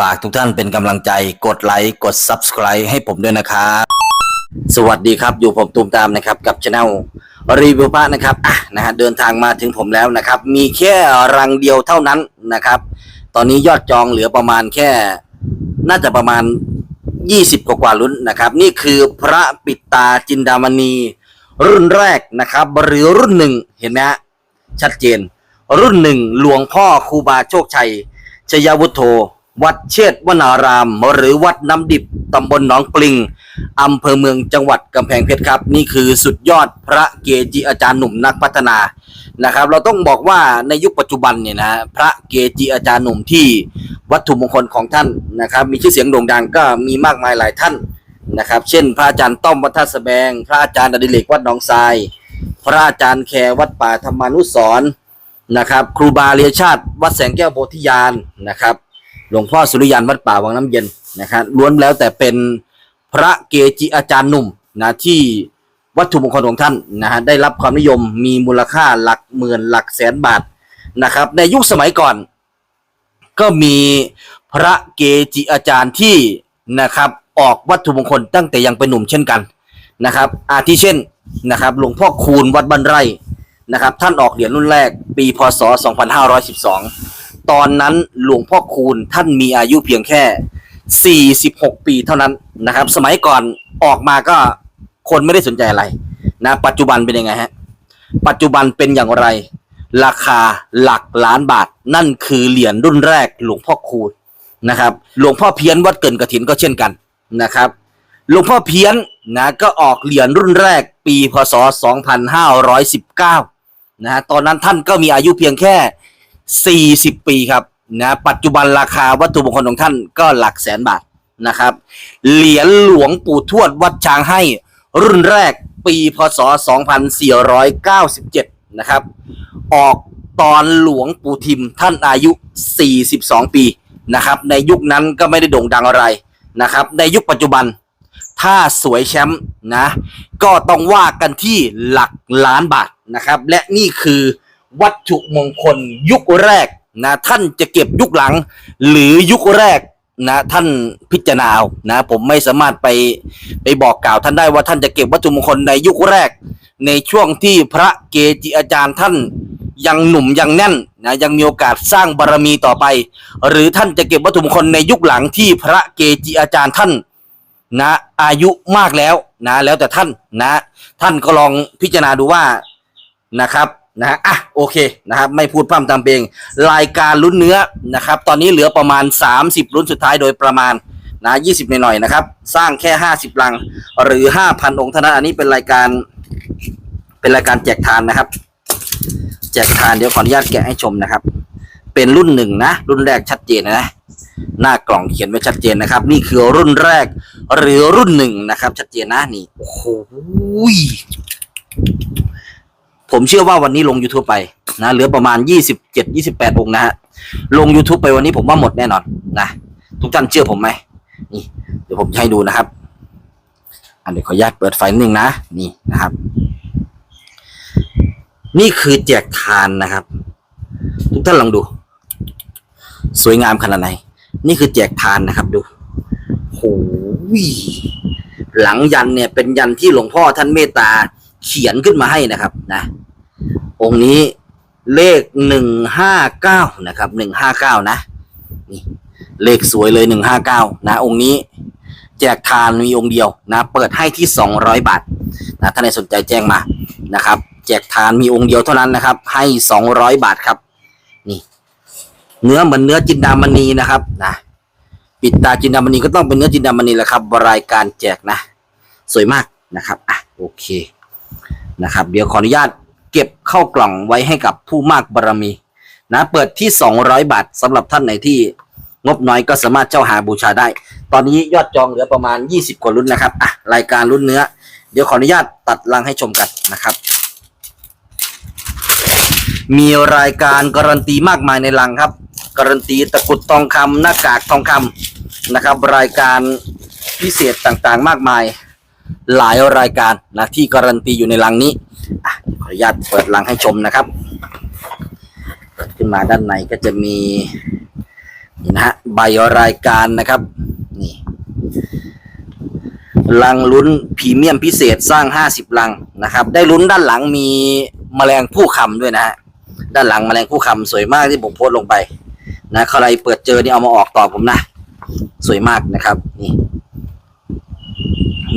ฝากทุกท่านเป็นกำลังใจกดไลค์กด Subscribe ให้ผมด้วยนะครับสวัสดีครับอยู่ผมตูมตามนะครับกับช anel รีวิวพระนะครับอะนะฮะเดินทางมาถึงผมแล้วนะครับ มีแค่รังเดียวเท่านั้นนะครับ ตอนนี้ยอดจองเหลือประมาณแค่น่าจะประมาณ 20 กว่ากว่าลุ้นนะครับ นี่คือพระปิดตาจินดามณี รุ่นแรกนะครับหรือรุ่นหนึ่งเห็นไหมฮะชัดเจน รุ่นหนึ่งหลวงพ่อครูบาโชคชัยชยวุฒโธ วัดเชษวนาราม หรือวัดน้ำดิบตำบลหนองปลิงอำเภอเมืองจังหวัดกำแพงเพชรครับ นี่คือสุดยอดพระเกจิอาจารย์หนุ่มนักพัฒนานะครับ เราต้องบอกว่าในยุคปัจจุบันเนี่ยนะพระเกจิอาจารย์หนุ่มที่วัตถุมงคลของท่านนะครับ มีชื่อเสียงโด่งดังก็มีมากมายหลายท่านนะครับ เช่น พระอาจารย์ต้อมวัดท่าสแบง พระอาจารย์อดิเรกวัดหนองทราย พระอาจารย์แคร์วัดป่าธรรมานุสรนะครับ ครูบาเรียชาติ วัดแสงแก้วโพธิญาณนะครับ หลวงพ่อสุริยันวัดป่าวังน้ำเย็นนะครับล้วนแล้วแต่เป็นพระเกจิอาจารย์หนุ่มนะที่วัตถุมงคลของท่านนะฮะได้รับความนิยมมีมูลค่าหลักหมื่นหลักแสนบาทนะครับ ในยุคสมัยก่อน ก็มีพระเกจิอาจารย์ที่นะครับออกวัตถุมงคลตั้งแต่ยังเป็นหนุ่มเช่นกันนะครับ อาทิเช่นนะครับหลวงพ่อคูณวัดบันไร่นะครับ ท่านออกเหรียญรุ่นแรกปีพศ 2512 ตอนนั้นหลวงพ่อคูณท่านมีอายุเพียงแค่ 46 ปีเท่านั้นนะครับ สมัยก่อนออกมาก็คนไม่ได้สนใจอะไรนะ ปัจจุบันเป็นยังไงฮะ ปัจจุบันเป็นอย่างไร ราคาหลักล้านบาท นั่นคือเหรียญรุ่นแรกหลวงพ่อคูณนะครับ หลวงพ่อเพี้ยนวัดเกินกระถินก็เช่นกันนะครับ หลวงพ่อเพี้ยนนะก็ออกเหรียญรุ่นแรกปีพศ 2519นะฮะ ตอนนั้นท่านก็มีอายุเพียงแค่ 40 ปีครับนะปัจจุบันราคาวัตถุมงคลของท่านก็หลักแสนบาทนะครับ เหรียญหลวงปู่ทวดวัดช้างให้รุ่นแรกปีพศ 2497 นะครับ ออกตอนหลวงปู่ทิมท่านอายุ 42 ปีนะครับ ในยุคนั้นก็ไม่ได้โด่งดังอะไรนะครับ ในยุคปัจจุบันถ้าสวยแชมป์นะ ก็ต้องว่ากันที่หลักล้านบาทนะครับ และนี่คือ วัตถุมงคลยุคแรกนะท่านจะเก็บยุคหลัง หรือยุคแรกนะท่านพิจารณาเอานะผมไม่สามารถไปไปบอกกล่าวท่านได้ว่าท่านจะเก็บวัตถุมงคลในยุคแรก ในช่วงที่พระเกจิอาจารย์ท่านยังหนุ่มยังแน่นนะยังมีโอกาสสร้างบารมีต่อไป หรือท่านจะเก็บวัตถุมงคลในยุคหลังที่พระเกจิอาจารย์ท่านนะอายุมากแล้วนะแล้วแต่ท่านนะ ท่านก็ลองพิจารณาดูว่านะครับ นะฮะอะโอเคนะครับไม่พูดพร่ำทำเพลงรายการลุ้นเนื้อนะครับ ตอนนี้เหลือประมาณ 30ลุ้นสุดท้ายโดยประมาณนะ20หน่อยๆนะครับ สร้างแค่50ลัง หรือ5,000องค์เท่านั้นอันนี้เป็นรายการ เป็นรายการแจกทานนะครับ แจกทานเดี๋ยวขออนุญาตแกะให้ชมนะครับ เป็นรุ่นหนึ่งนะ รุ่นแรกชัดเจนนะ หน้ากล่องเขียนไว้ชัดเจนนะครับ นี่คือรุ่นแรก หรือรุ่นหนึ่งนะครับ ชัดเจนนะนี่โอ้โหย ผมเชื่อว่าวันนี้ลง YouTube ไปนะเหลือประมาณยี่สิบเจ็ดยี่สิบแปดองค์นะฮะลง YouTube ไปวันนี้ผมว่าหมดแน่นอนนะทุกท่านเชื่อผมไหมนี่ เดี๋ยวผมจะให้ดูนะครับ อันเดี๋ยวขออนุญาตเปิดไฟนิดนึงนะนี่นะครับ นี่คือแจกทานนะครับ ทุกท่านลองดู สวยงามขนาดไหน นี่คือแจกทานนะครับดูโหหลังยันเนี่ยเป็นยันที่หลวงพ่อท่านเมตตาเขียนขึ้นมาให้นะครับ นะ องค์นี้เลขหนึ่งห้าเก้านะครับหนึ่งห้าเก้านะนี่เลขสวยเลยหนึ่งห้าเก้านะ องค์นี้แจกทานมีองค์เดียวนะ เปิดให้ที่สองร้อยบาทนะถ้าใครสนใจแจ้งมานะครับ แจกทานมีองค์เดียวเท่านั้นนะครับ ให้สองร้อยบาทครับ นี่ เนื้อเหมือนเนื้อจินดามณีนะครับนะปิดตาจินดามณีก็ต้องเป็นเนื้อจินดามณีแหละครับรายการแจกนะ สวยมากนะครับอะโอเคนะครับ เดี๋ยวขออนุญาต เก็บเข้ากล่องไว้ให้กับผู้มากบารมี นะ เปิดที่ 200 บาทสำหรับท่านไหนที่งบน้อยก็สามารถเจ้าหาบูชาได้ ตอนนี้ยอดจองเหลือประมาณ 20 กว่ารุ่นนะครับอะรายการรุ่นเนื้อ เดี๋ยวขออนุญาตตัดลังให้ชมกันนะครับ มีรายการการันตีมากมายในลังครับ การันตีตะกุดทองคำหน้ากากทองคำนะครับ รายการพิเศษต่างๆมากมายหลายรายการนะที่การันตีอยู่ในลังนี้ อะขออนุญาตเปิดลังให้ชมนะครับ ขึ้นมาด้านในก็จะมีนี่นะฮะใบรายการนะครับนี่ลังลุ้นพรีเมียมพิเศษสร้างห้าสิบลังนะครับ ได้ลุ้นด้านหลังมีแมลงผู้คำด้วยนะฮะด้านหลังแมลงผู้คำสวยมากที่ผมโพสลงไปนะใครเปิดเจอนี่เอามาออกต่อผมนะ สวยมากนะครับนี่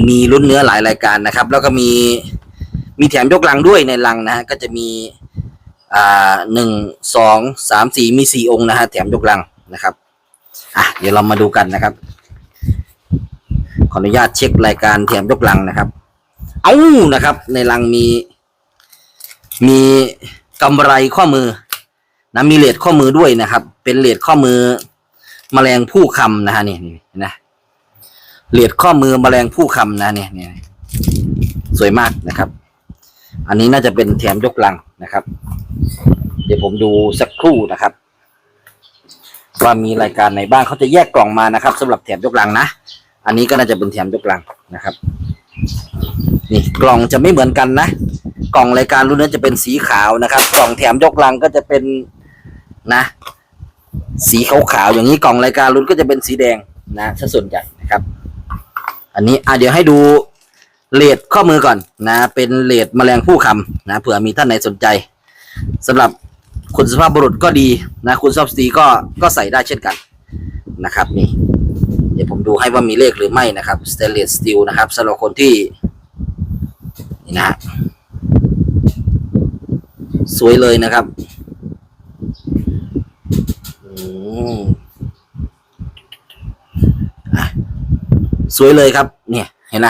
มีลุ้นเนื้อหลายรายการนะครับ แล้วก็มี มีแถมยกลังด้วยในลังนะฮะก็จะมีอ่าหนึ่งสองสามสี่มีสี่องค์นะฮะแถมยกลังนะครับอะเดี๋ยวเรามาดูกันนะครับ ขออนุญาตเช็ครายการแถมยกลังนะครับ เอานะครับ ในลังมี มีกำไรข้อมือนะมีเลดข้อมือด้วยนะครับ เป็นเลดข้อมือแมลงผู้คำนะฮะนี่นี่นะเลดข้อมือแมลงผู้คำนะเนี่ยเนี่ยสวยมากนะครับ อันนี้น่าจะเป็นแถมยกลังนะครับ เดี๋ยวผมดูสักครู่นะครับ ว่ามีรายการไหนบ้างเขาจะแยกกล่องมานะครับสำหรับแถมยกลังนะอันนี้ก็น่าจะเป็นแถมยกลังนะครับ นี่กล่องจะไม่เหมือนกันนะกล่องรายการรุ่นนั้นจะเป็นสีขาวนะครับ กล่องแถมยกลังก็จะเป็นนะ สีขาวๆอย่างนี้กล่องรายการรุ่นก็จะเป็นสีแดงนะถ้าส่วนใหญ่นะครับ อันนี้อะเดี๋ยวให้ดู เลดข้อมือก่อนนะเป็นเลดแมลงผู้คำนะเผื่อมีท่านไหนสนใจสำหรับคุณสภาพบุรุษก็ดีนะคุณซอฟสตีก็ก็ใส่ได้เช่นกันนะครับนี่เดี๋ยวผมดูให้ว่ามีเลขหรือไม่นะครับ stainless steel นะครับสำหรับคนที่นี่นะฮะสวยเลยนะครับอืมอะสวยเลยครับ เนี่ยเห็นไหม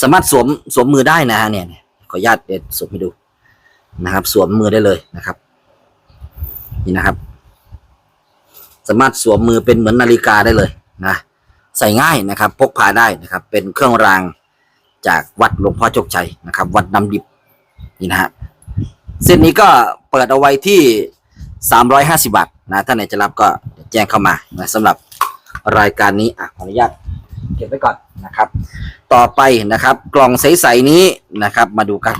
สามารถสวมสวมมือได้นะฮะเนี่ยขออนุญาตเดี๋ยวสวมให้ดูนะครับ สวมมือได้เลยนะครับ นี่นะครับ สามารถสวมมือเป็นเหมือนนาฬิกาได้เลยนะใส่ง่ายนะครับ พกพาได้นะครับ เป็นเครื่องรางจากวัดหลวงพ่อโชคชัยนะครับ วัดน้ำดิบนี่นะฮะเส้นนี้ก็เปิดเอาไว้ที่ 350 บาทนะถ้าไหนจะรับก็แจ้งเข้ามานะสำหรับรายการนี้อะขออนุญาต เก็บไว้ก่อนนะครับ ต่อไปนะครับ กล่องใสๆนี้นะครับ มาดูกัน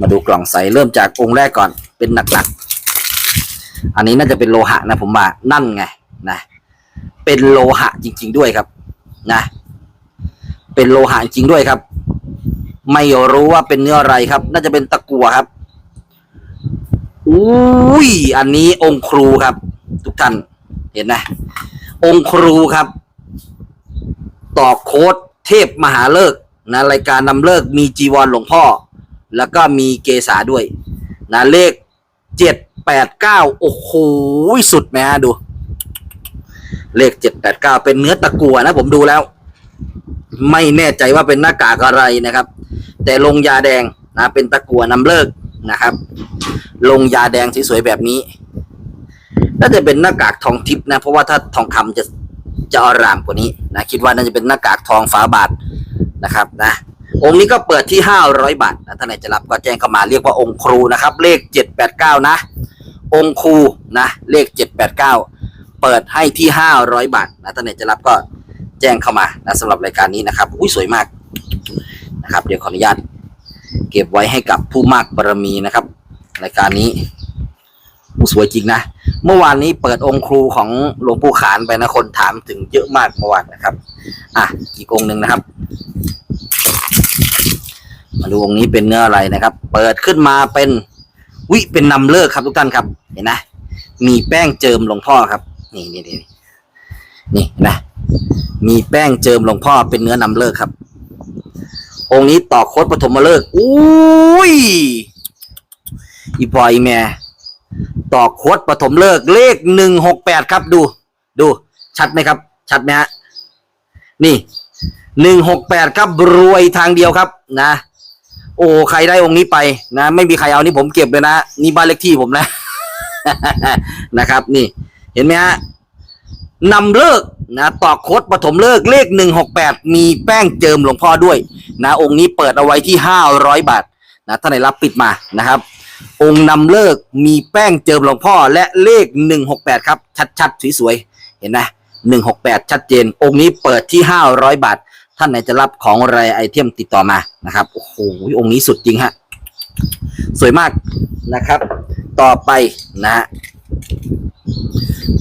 มาดูกล่องใสเริ่มจากองค์แรกก่อนเป็นหนักๆ อันนี้น่าจะเป็นโลหะนะผมว่านั่นไงนะเป็นโลหะจริง ๆด้วยครับนะ เป็นโลหะจริงด้วยครับ ไม่รู้ว่าเป็นเนื้ออะไรครับ น่าจะเป็นตะกั่วครับอุ้ยอันนี้องค์ครูครับ ทุกท่านเห็นไหมองค์ครูครับ ต่อโค้ดเทพมหาเลิกนะรายการนำเลิกมีจีวรหลวงพ่อ แล้วก็มีเกษาด้วยนะเลขเจ็ดแปดเก้าโอ้โหสุดไหมฮะดู เลขเจ็ดแปดเก้าเป็นเนื้อตะกัวนะผมดูแล้ว ไม่แน่ใจว่าเป็นหน้ากากอะไรนะครับ แต่ลงยาแดงนะเป็นตะกัวนำเลิกนะครับ ลงยาแดงสวยๆแบบนี้น่าจะเป็นหน้ากากทองทิพย์นะ เพราะว่าถ้าทองคำจะ จะอรามกว่านี้นะคิดว่าน่าจะเป็นหน้ากากทองฝาบาทนะครับนะองค์นี้ก็เปิดที่ห้าร้อยบาทนะท่านไหนจะรับก็แจ้งเข้ามาเรียกว่าองค์ครูนะครับ เลขเจ็ดแปดเก้านะ องค์ครูนะเลขเจ็ดแปดเก้าเปิดให้ที่ห้าร้อยบาทนะท่านไหนจะรับก็แจ้งเข้ามานะสำหรับรายการนี้นะครับอุ้ยสวยมากนะครับ เดี๋ยวขออนุญาตเก็บไว้ให้กับผู้มากบารมีนะครับ รายการนี้อู้สวยจริงนะ เมื่อวานนี้เปิดองค์ครูของหลวงปู่ขานไปนะคนถามถึงเยอะมากเมื่อวานนะครับ อะอีกองค์หนึ่งนะครับ มาดูองค์นี้เป็นเนื้ออะไรนะครับ เปิดขึ้นมาเป็นวิเป็นนำเลิกครับทุกท่านครับ เห็นนะมีแป้งเจิมหลวงพ่อครับ นี่นี่นี่นี่นนะมีแป้งเจิมหลวงพ่อเป็นเนื้อนำเลิกครับ องค์นี้ต่อโคตรปฐมฤกษ์อุ้ยอีพออีแม่ ต่อโคตปฐมฤกษ์เลขหนึ่งหกแปดครับ ดู ดู ชัดไหมครับ ชัดไหมฮะนี่หนึ่งหกแปดครับรวยทางเดียวครับนะ โอ้ใครได้องค์นี้ไปนะ ไม่มีใครเอานี่ผมเก็บเลยนะนี่บ้านเลขที่ผมนะ นะครับ นี่ เห็นไหมฮะนำเลิกนะต่อโคดปฐมเลิกเลขหนึ่งหกแปดมีแป้งเจิมหลวงพ่อด้วย นะ องค์นี้เปิดเอาไว้ที่ห้าร้อยบาทนะถ้านไหนรับปิดมานะครับ องค์นำเลิกมีแป้งเจิมหลวงพ่อและเลขหนึ่งหกแปดครับ ชัดๆสวยๆเห็นไหมหนึ่งหกแปดชัดเจน องค์นี้เปิดที่ห้าร้อยบาท ท่านไหนจะรับของอะไรไอเทมติดต่อมานะครับโอ้โหองค์นี้สุดจริงฮะสวยมากนะครับ ต่อไปนะฮะ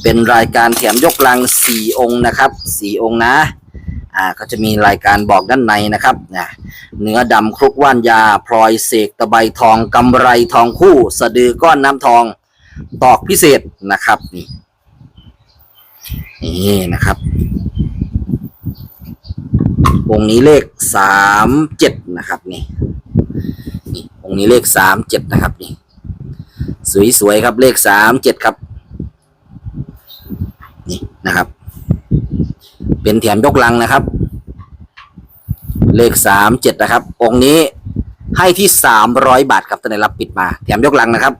เป็นรายการแถมยกลังสี่องค์นะครับสี่องค์นะ อ่าก็จะมีรายการบอกด้านในนะครับนะเนื้อดำคลุกว่านยา พลอยเสกตะไบทองกำไรทองคู่ สะดือก้อนน้ำทอง ตอกพิเศษนะครับนี่นี่นะครับองค์นี้เลขสามเจ็ดนะครับนี่นี่องค์นี้เลขสามเจ็ดนะครับนี่สวยๆครับเลขสามเจ็ดครับนี่นะครับ เป็นแถมยกลังนะครับ เลขสามเจ็ดนะครับ องค์นี้ให้ที่สามร้อยบาทครับตอนนี้รับปิดมา แถมยกลังนะครับ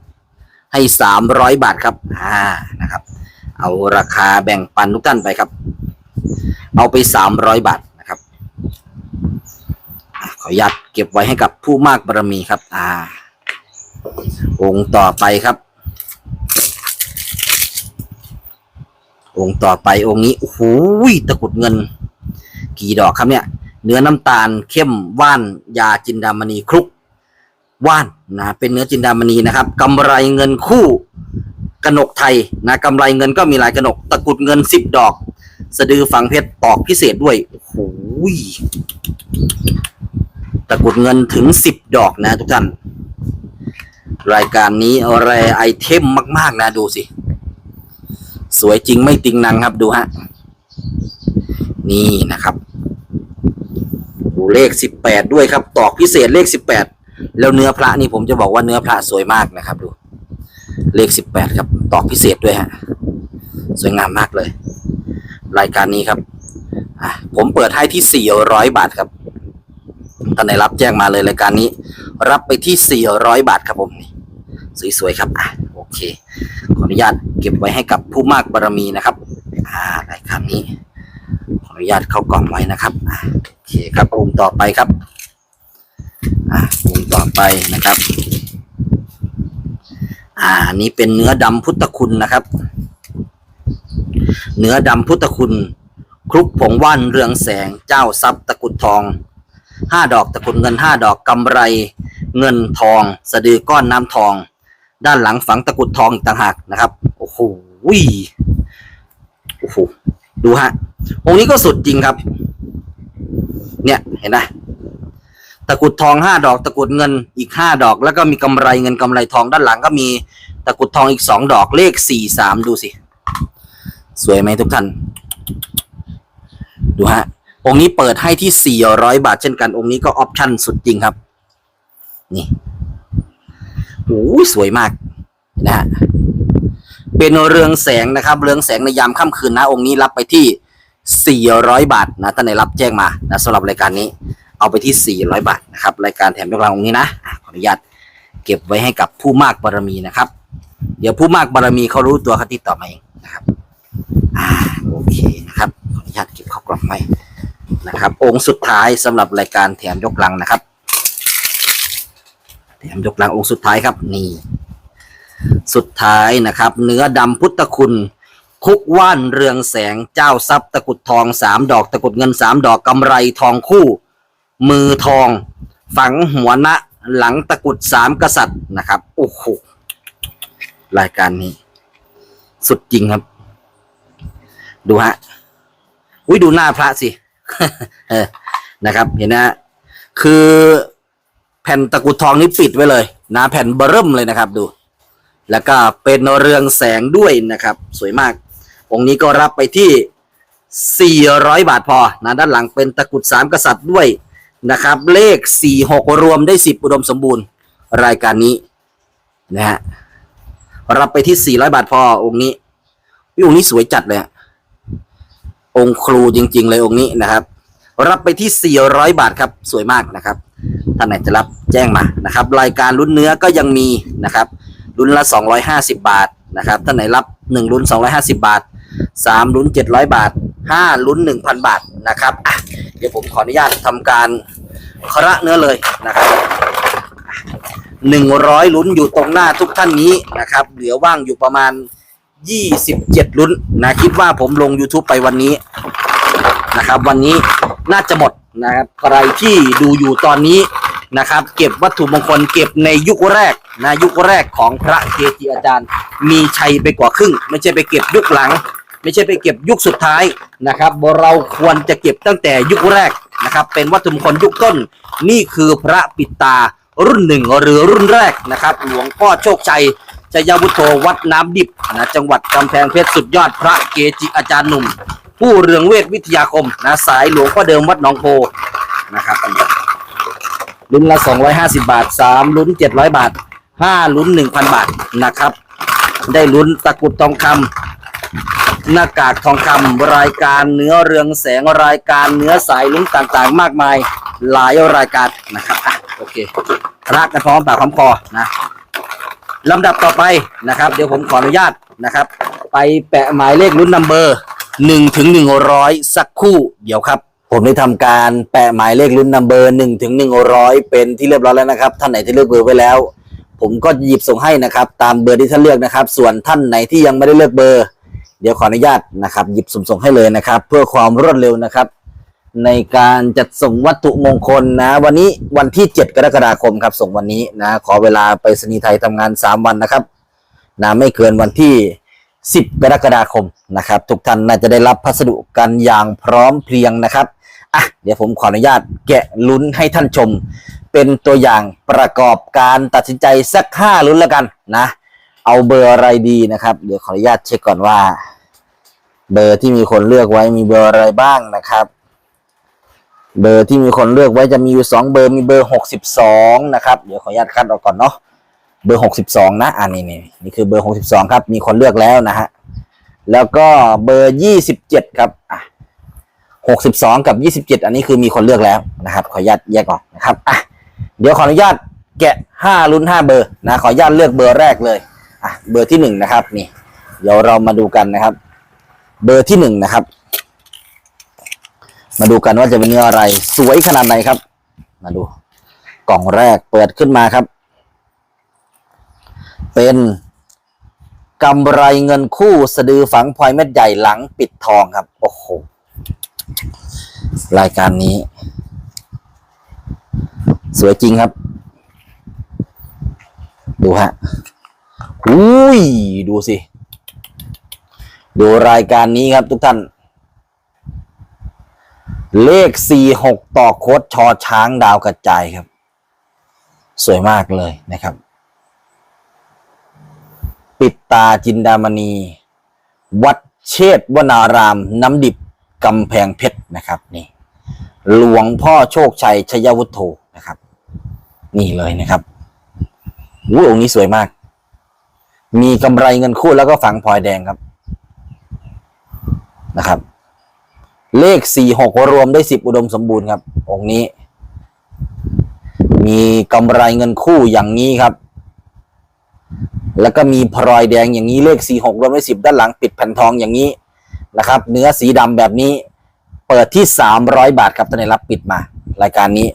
ให้สามร้อยบาทครับอ่านะครับ เอาราคาแบ่งปันทุกท่านไปครับ เอาไปสามร้อยบาทนะครับขออนุญาตเก็บไว้ให้กับผู้มากบารมีครับ อ่า องค์ต่อไปครับ องค์ต่อไปองค์นี้โอ้โหตะกุดเงิน กี่ดอกครับเนี่ย เนื้อน้ำตาลเข้มว่านยาจินดามณีคลุกว่านนะเป็นเนื้อจินดามณีนะครับกำไรเงินคู่กนกไทยนะกำไรเงินก็มีหลายกนก ตะกุดเงินสิบดอก สะดือฝังเพชรตอกพิเศษด้วยโอ้โหตะกุดเงินถึงสิบดอกนะทุกท่าน รายการนี้แรไอเทมมาก ๆ นะดูสิ สวยจริงไม่ติงนังครับดูฮะ นี่นะครับ ดูเลขสิบแปดด้วยครับ ตอกพิเศษเลขสิบแปดแล้วเนื้อพระนี่ผมจะบอกว่าเนื้อพระสวยมากนะครับ ดู เลขสิบแปดครับ ตอกพิเศษด้วยฮะ สวยงามมากเลย รายการนี้ครับอะผมเปิดให้ที่สี่ร้อยบาทครับท่านไหนรับแจ้งมาเลยรายการนี้ รับไปที่สี่ร้อยบาทครับผมสวยๆครับอะ เค ขออนุญาตเก็บไว้ให้กับผู้มากบารมีนะครับอ่ารายการนี้ ขออนุญาตเข้ากล่องไว้นะครับโอเคครับองค์ต่อไปครับอ่าองค์ต่อไปนะครับอ่าอันนี้เป็นเนื้อดำพุทธคุณนะครับ เนื้อดำพุทธคุณคลุกผงว่านเรืองแสงเจ้าทรัพย์ตะกุดทองห้าดอกตะกุดเงินห้าดอกกำไร เงินทอง สะดือก้อนน้ำทอง ด้านหลังฝังตะกุดทองอีกต่างหากนะครับ โอ้โหโอ้โหดูฮะองค์นี้ก็สุดจริงครับ เนี่ยเห็นไหมตะกุดทองห้าดอกตะกุดเงินอีกห้าดอก แล้วก็มีกำไรเงินกำไรทองด้านหลังก็มีตะกุดทองอีกสองดอกเลขสี่สามดูสิ สวยไหมทุกท่าน ดูฮะองค์นี้เปิดให้ที่สี่ร้อยบาทเช่นกัน องค์นี้ก็ออปชั่นสุดจริงครับ นี่ โอ้สวยมากนะฮะเป็นเรืองแสงนะครับเรืองแสงในยามค่ำคืนนะ องค์นี้รับไปที่ 400 บาทนะท่านไหนรับแจ้งมานะสำหรับรายการนี้ เอาไปที่ 400 บาทนะครับรายการแถมยกรางองค์นี้นะขออนุญาตเก็บไว้ให้กับผู้มากบารมีนะครับ เดี๋ยวผู้มากบารมีเขารู้ตัวเขาติดต่อมาเองนะครับอ่าโอเคนะครับขออนุญาตเก็บเข้ากล่องไว้นะครับ องค์สุดท้ายสำหรับรายการแถมยกลังนะครับ ยกลังองค์สุดท้ายครับ นี่ สุดท้ายนะครับ เนื้อดำพุทธคุณ คุกว่านเรืองแสงเจ้าทรัพย์ตะกุดทองสามดอกตะกุดเงินสามดอกกำไรทองคู่ มือทอง ฝังหัวณหลังตะกุดสามกษัตริย์นะครับโอ้โหรายการนี้ สุดจริงครับ ดูฮะอุ้ยดูหน้าพระสินะครับ เห็นนะคือ แผ่นตะกุดทองนี้ปิดไว้เลยนะแผ่นเบริ่มเลยนะครับดู แล้วก็เป็นเรืองแสงด้วยนะครับ สวยมาก องค์นี้ก็รับไปที่ 400 บาทพอนะด้านหลังเป็นตะกุดสามกษัตริย์ด้วยนะครับ เลข 46 รวมได้ 10 อุดมสมบูรณ์รายการนี้นะฮะรับไปที่ 400 บาทพอองค์นี้อยองค์นี้สวยจัดเลยอะองค์ครูจริง ๆ เลยองค์นี้นะครับ รับไปที่ 400 บาทครับ สวยมากนะครับท่านไหนจะรับแจ้งมานะครับ รายการลุ้นเนื้อก็ยังมีนะครับลุ้นละ 250 บาทนะครับท่านไหนรับ 1 ลุ้น 250 บาท 3 ลุ้น 700 บาท 5 ลุ้น 1,000 บาทนะครับอะเดี๋ยวผมขออนุญาตทำการคาะเนื้อเลยนะครับ100ลุ้นอยู่ตรงหน้าทุกท่านนี้นะครับ เหลือว่างอยู่ประมาณ27ลุ้นนะคิดว่าผมลง YouTube ไปวันนี้นะครับ วันนี้ น่าจะหมดนะครับใครที่ดูอยู่ตอนนี้นะครับ เก็บวัตถุมงคลเก็บในยุคแรกนะยุคแรกของพระเกจิอาจารย์ มีชัยไปกว่าครึ่ง ไม่ใช่ไปเก็บยุคหลัง ไม่ใช่ไปเก็บยุคสุดท้ายนะครับ เราควรจะเก็บตั้งแต่ยุคแรกนะครับ เป็นวัตถุมงคลยุคต้น นี่คือพระปิดตารุ่นหนึ่งหรือรุ่นแรกนะครับ หลวงพ่อโชคชัยชัยวุฒโธวัดน้ำดิบนะจังหวัดกำแพงเพชรสุดยอดพระเกจิอาจารย์หนุ่ม ผู้เรืองเวทวิทยาคมนะสายหลวงพ่อเดิมวัดหนองโพนะครับอันนี้ลุ้นละ 250 บาท 3 ลุ้น 700 บาท 5 ลุ้น 1,000 บาทนะครับ ได้ลุ้นตะกรุดทองคำหน้ากากทองคำรายการเนื้อเรืองแสงรายการเนื้อสายลุ้นต่างๆ มากมายหลายรายการนะครับอะโอเคระกันพร้อมปากพร้อมคอนะลำดับต่อไปนะครับ เดี๋ยวผมขออนุญาตนะครับ ไปแปะหมายเลขลุ้นนัมเบอร์ หนึ่งถึงหนึ่งร้อยสักคู่เดี๋ยวครับ ผมได้ทำการแปะหมายเลขลุ้นนัมเบอร์หนึ่งถึงหนึ่งร้อยเป็นที่เรียบร้อยแล้วนะครับ ท่านไหนที่เลือกเบอร์ไว้แล้ว ผมก็หยิบส่งให้นะครับ ตามเบอร์ที่ท่านเลือกนะครับ ส่วนท่านไหนที่ยังไม่ได้เลือกเบอร์ เดี๋ยวขออนุญาตนะครับ หยิบส่งส่งให้เลยนะครับ เพื่อความรวดเร็วนะครับ ในการจัดส่งวัตถุมงคลนะ วันนี้วันที่ 7 กรกฎาคมครับ ส่งวันนี้นะ ขอเวลาไปรษณีไทยทำงาน 3 วันนะครับนะไม่เกินวันที่ 10 กรกฎาคมนะครับ ทุกท่านน่าจะได้รับพัสดุกันอย่างพร้อมเพรียงนะครับอะเดี๋ยวผมขออนุญาตแกะลุ้นให้ท่านชม เป็นตัวอย่างประกอบการตัดสินใจสักห้าลุ้นแล้วกันนะ เอาเบอร์อะไรดีนะครับ เดี๋ยวขออนุญาตเช็คก่อนว่า เบอร์ที่มีคนเลือกไว้มีเบอร์อะไรบ้างนะครับ เบอร์ที่มีคนเลือกไว้จะมีอยู่สองเบอร์มีเบอร์หกสิบสองนะครับ เดี๋ยวขออนุญาตคัดออกก่อนเนาะ เบอร์หกสิบสองนะอ่านี่นี่นี่คือเบอร์หกสิบสองครับ มีคนเลือกแล้วนะฮะแล้วก็เบอร์ยี่สิบเจ็ดครับอะหกสิบสองกับยี่สิบเจ็ดอันนี้คือมีคนเลือกแล้วนะครับ ขออนุญาตแยกออกนะครับอะเดี๋ยวขออนุญาตแกะห้ารุ่นห้าเบอร์นะขออนุญาตเลือกเบอร์แรกเลยอะเบอร์ที่หนึ่งนะครับนี่ เดี๋ยวเรามาดูกันนะครับ เบอร์ที่หนึ่งนะครับ มาดูกันว่าจะเป็นเนื้ออะไร สวยขนาดไหนครับ มาดู กล่องแรกเปิดขึ้นมาครับ เป็นกำไรเงินคู่สะดือฝังพลอยเม็ดใหญ่หลังปิดทองครับ โอ้โห รายการนี้ สวยจริงครับ ดูฮะอุ้ย ดูสิ ดูรายการนี้ครับทุกท่าน เลขสี่หกต่อโค้ดชอช้างดาวกระจายครับ สวยมากเลยนะครับ ปิดตาจินดามณี วัดเชษวนาราม น้ำดิบกำแพงเพชรนะครับนี่ หลวงพ่อโชคชัยชยวุฒโธนะครับ นี่เลยนะครับวูองค์นี้สวยมาก มีกำไรเงินคู่แล้วก็ฝังพลอยแดงครับนะครับ เลขสี่หกรวมได้สิบอุดมสมบูรณ์ครับ องค์นี้ มีกำไรเงินคู่อย่างนี้ครับ แล้วก็มีพลอยแดงอย่างนี้เลขสี่หกรวมได้สิบด้านหลังปิดแผ่นทองอย่างนี้นะครับ เนื้อสีดำแบบนี้ เปิดที่สามร้อยบาทครับท่านได้รับปิดมา รายการนี้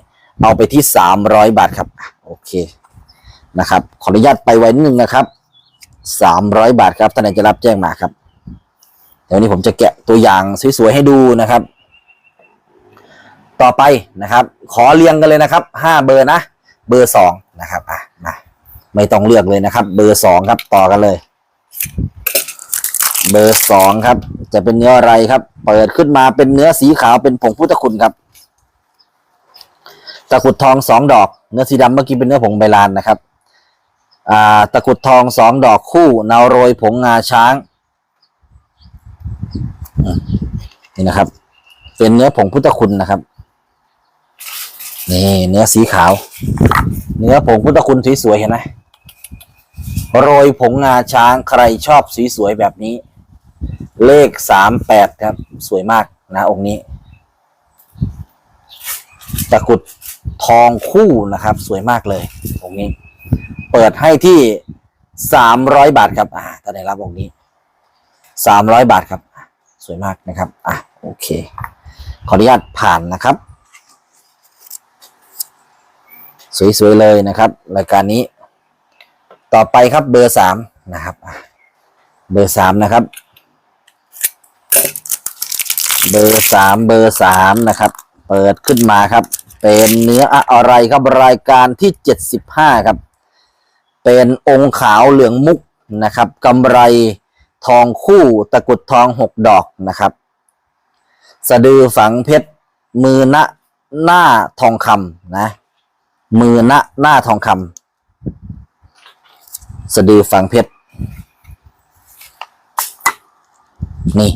เอาไปที่สามร้อยบาทครับโอเคนะครับ ขออนุญาตไปไว้นิดนึงนะครับสามร้อยบาทครับท่านไหนจะรับแจ้งมาครับเดี๋ยววันนี้ผมจะแกะตัวอย่างสวยๆให้ดูนะครับ ต่อไปนะครับ ขอเรียงกันเลยนะครับห้าเบอร์นะ เบอร์สองนะครับอะมา ไม่ต้องเลือกเลยนะครับ เบอร์สองครับต่อกันเลย เบอร์สองครับ จะเป็นเนื้ออะไรครับ เปิดขึ้นมาเป็นเนื้อสีขาวเป็นผงพุทธคุณครับตะกุดทองสองดอก เนื้อสีดำเมื่อกี้เป็นเนื้อผงใบลานนะครับอ่าตะกุดทองสองดอกคู่นาวโรยผงงาช้าง นี่นะครับ เป็นเนื้อผงพุทธคุณนะครับนี่เนื้อสีขาว เนื้อผงพุทธคุณสวยๆเห็นไหม โรยผงงาช้างใครชอบสีสวยแบบนี้ เลขสามแปดครับ สวยมากนะองค์นี้ ตะกุดทองคู่นะครับ สวยมากเลยองค์นี้ เปิดให้ที่สามร้อยบาทครับ อ่าถ้าได้รับองค์นี้สามร้อยบาทครับ สวยมากนะครับ อะโอเค ขออนุญาตผ่านนะครับ สวยๆเลยนะครับ รายการนี้ ต่อไปครับเบอร์สามนะครับเบอร์สามนะครับ เบอร์สามเบอร์สามนะครับ เปิดขึ้นมาครับ เป็นเนื้ออะไรครับรายการที่เจ็ดสิบห้าครับ เป็นองค์ขาวเหลืองมุกนะครับกำไรทองคู่ตะกรุดทองหกดอกนะครับ สะดือฝังเพชรมือณหน้าทองคำนะ มือณหน้าทองคำ สะดือฝังเพชร นี่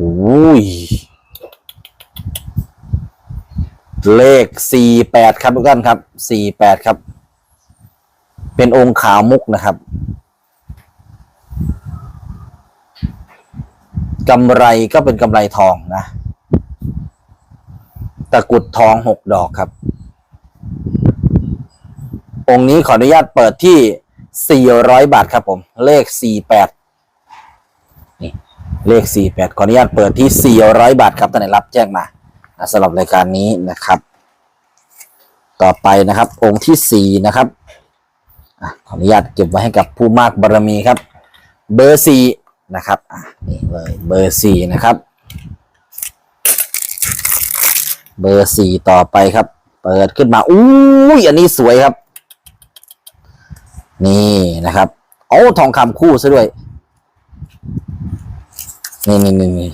อุ้ย เลขสี่แปดครับทุกท่านครับสี่แปดครับ เป็นองค์ขาวมุกนะครับกำไรก็เป็นกำไรทองนะ ตะกุดทองหกดอกครับ องค์นี้ขออนุญาตเปิดที่สี่ร้อยบาทครับผม เลขสี่แปดนี่ เลขสี่แปดขออนุญาตเปิดที่สี่ร้อยบาทครับท่านไหนรับแจ้งมานะสำหรับรายการนี้นะครับ ต่อไปนะครับ องค์ที่สี่นะครับอขออนุญาตเก็บไว้ให้กับผู้มากบารมีครับ เบอร์สี่นะครับนี่เลยเบอร์สี่นะครับ เบอร์สี่ต่อไปครับ เปิดขึ้นมาอุ้ยอันนี้สวยครับ นี่นะครับโอ้ทองคำคู่ซะด้วย นี่นี่นี่นี่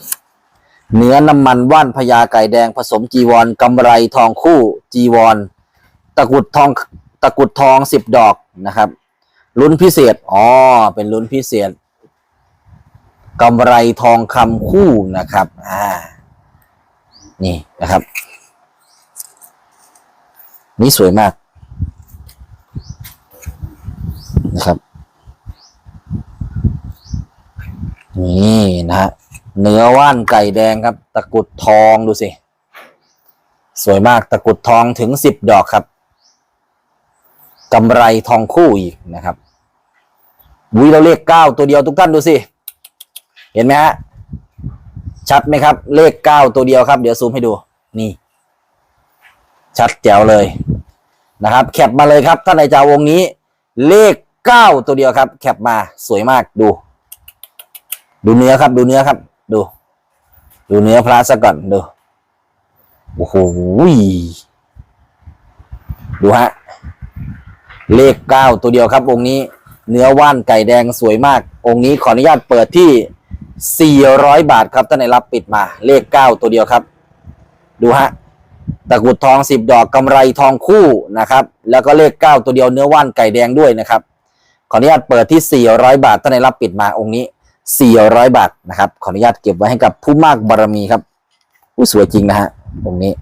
เนื้อน้ำมันว่านพญาไก่แดงผสมจีวรกำไรทองคู่จีวร ตะกุดทองตะกุดทองสิบดอกนะครับลุ้นพิเศษอ๋อเป็นลุ้นพิเศษกำไรทองคำคู่นะครับ อ่า นี่นะครับ นี่สวยมาก นะครับ นี่นะฮะเนื้อว่านไก่แดงครับ ตะกรุดทองดูสิ สวยมากตะกรุดทองถึงสิบดอกครับกำไรทองคู่อีกนะครับวิเราเลขเก้าตัวเดียวทุกท่านดูสิ เห็นไหมฮะชัดไหมครับ เลขเก้าตัวเดียวครับ เดี๋ยวซูมให้ดู นี่ ชัดแจ๋วเลยนะครับ แคปมาเลยครับท่านในจาวงนี้ เลข ก้าตัวเดียวครับ แคปมาสวยมากดู ดูเนื้อครับ ดูเนื้อครับ ดู ดูเนื้อพระซะก่อนดูโอ้โหดูฮะเลขเก้าตัวเดียวครับ องค์นี้ เนื้อว่านไก่แดงสวยมาก องค์นี้ขออนุญาตเปิดที่ 400 บาทครับท่านไหนรับปิดมา เลขเก้าตัวเดียวครับ ดูฮะตะกุดทองสิบดอกกำไรทองคู่นะครับ แล้วก็เลขเก้าตัวเดียวเนื้อว่านไก่แดงด้วยนะครับ ขออนุญาตเปิดที่ 400 บาทท่านไหนรับปิดมาองค์นี้ 400 บาทนะครับ ขออนุญาตเก็บไว้ให้กับผู้มากบารมีครับผู้สวยจริงนะฮะองค์นี้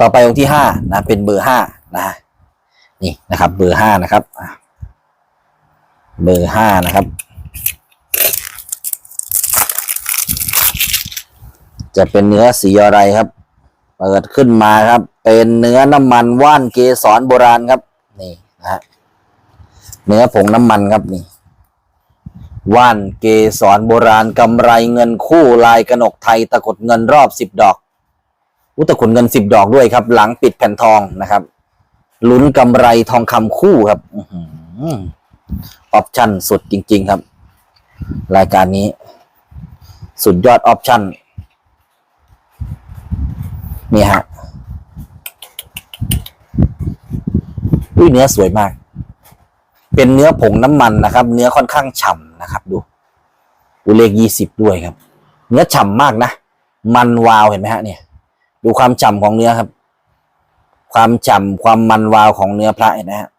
ต่อไปองค์ที่ห้านะเป็นเบอร์ห้านะนี่นะครับ เบอร์ห้านะครับเบอร์ห้านะครับ จะเป็นเนื้อสีอะไรครับ เปิดขึ้นมาครับ เป็นเนื้อน้ำมันว่านเกสรโบราณครับ นี่นะฮะ เนื้อผงน้ำมันครับนี่ว่านเกสรโบราณกำไรเงินคู่ลายกระหนกไทยตะกดเงินรอบสิบดอกอุตะกรุดเงินสิบดอกด้วยครับ หลังปิดแผ่นทองนะครับลุ้นกำไรทองคำคู่ครับอื้อหือออปชั่นสุดจริง ๆ ครับ รายการนี้ สุดยอดออปชั่นนี่ฮะอุ้ยเนื้อสวยมาก เป็นเนื้อผงน้ำมันนะครับ เนื้อค่อนข้างฉ่ำนะครับ ดู ดูเลขยี่สิบด้วยครับ เนื้อฉ่ำมากนะ มันวาวเห็นไหมฮะเนี่ย ดูความฉ่ำของเนื้อครับ ความฉ่ำความมันวาวของเนื้อพระเห็นไหมฮะ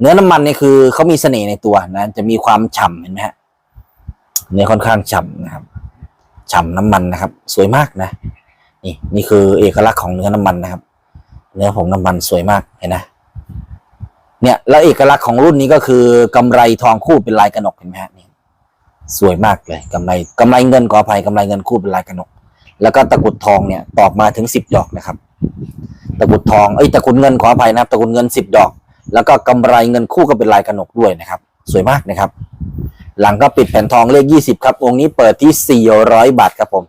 เนื้อน้ำมันนี่คือเขามีเสน่ห์ในตัวนะ จะมีความฉ่ำเห็นไหมฮะเนื้อค่อนข้างฉ่ำนะครับฉ่ำน้ำมันนะครับ สวยมากนะ นี่นี่คือเอกลักษณ์ของเนื้อน้ำมันนะครับ เนื้อผงน้ำมันสวยมากเห็นนะ เนี่ยแล้วเอกลักษณ์ของรุ่นนี้ก็คือกำไรทองคู่เป็นลายกระหนกเห็นไหมฮะนี่สวยมากเลยกำไรกำไรเงินขออภัยกำไรเงินคู่เป็นลายกระหนก แล้วก็ตะกุดทองเนี่ยตอกมาถึงสิบดอกนะครับ ตะกุดทองเอ้ยตะกุดเงินขออภัยนะครับ ตะกุดเงินสิบดอก แล้วก็กำไรเงินคู่ก็เป็นลายกระหนกด้วยนะครับ สวยมากนะครับ หลังก็ปิดแผ่นทองเลขยี่สิบครับองค์นี้เปิดที่สี่ร้อยบาทครับผม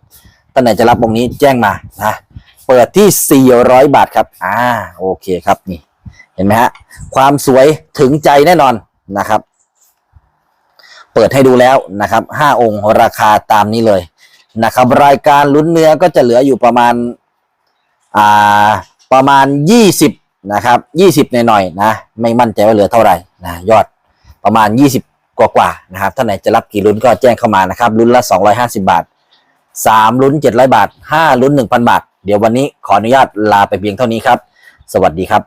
ท่านไหนจะรับองค์นี้แจ้งมานะเปิดที่สี่ร้อยบาทครับอ่าโอเคครับนี่ เห็นไหมฮะ ความสวยถึงใจแน่นอนนะครับ เปิดให้ดูแล้วนะครับห้าองค์ราคาตามนี้เลยนะครับ รายการลุ้นเนื้อก็จะเหลืออยู่ประมาณอ่าประมาณ 20นะครับ20หน่อยๆนะ ไม่มั่นใจว่าเหลือเท่าไหร่นะยอดประมาณ 20 กว่าๆนะครับท่านไหนจะรับกี่ลุ้นก็แจ้งเข้ามานะครับลุ้นละ 250 บาท 3 ลุ้น 700 บาท 5 ลุ้น 1,000 บาท เดี๋ยววันนี้ขออนุญาตลาไปเพียงเท่านี้ครับ สวัสดีครับ